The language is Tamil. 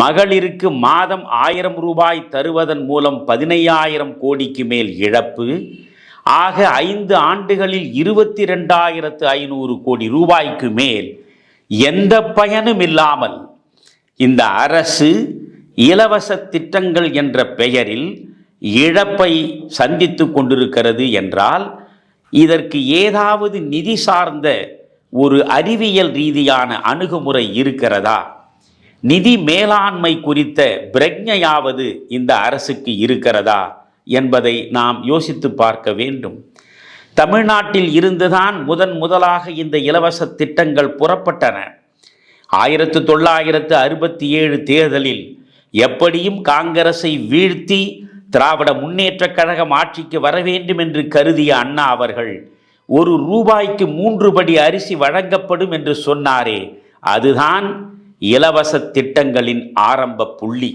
மகளிருக்கு மாதம் ஆயிரம் ரூபாய் தருவதன் மூலம் பதினையாயிரம் கோடிக்கு மேல் இழப்பு. ஆக ஐந்து ஆண்டுகளில் இருபத்தி ரெண்டாயிரத்து ஐநூறு கோடி ரூபாய்க்கு மேல் எந்த பயனும் இல்லாமல் இந்த அரசு இலவச திட்டங்கள் என்ற பெயரில் இழப்பை சந்தித்து கொண்டிருக்கிறது என்றால் இதற்கு ஏதாவது நிதி சார்ந்த ஒரு அறிவியல் ரீதியான அணுகுமுறை இருக்கிறதா? நிதி மேலாண்மை குறித்த பிரஜையாவது இந்த அரசுக்கு இருக்கிறதா என்பதை நாம் யோசித்து பார்க்க வேண்டும். தமிழ்நாட்டில் இருந்துதான் முதன் முதலாக இந்த இலவச திட்டங்கள் புறப்பட்டன. ஆயிரத்து தொள்ளாயிரத்து அறுபத்தி ஏழு தேர்தலில் எப்படியும் காங்கிரஸை வீழ்த்தி திராவிட முன்னேற்றக் கழகம் ஆட்சிக்கு வர வேண்டும் என்று கருதிய அண்ணா அவர்கள் ஒரு ரூபாய்க்கு மூன்று படி அரிசி வழங்கப்படும் என்று சொன்னாரே அதுதான் இலவச திட்டங்களின் ஆரம்ப புள்ளி.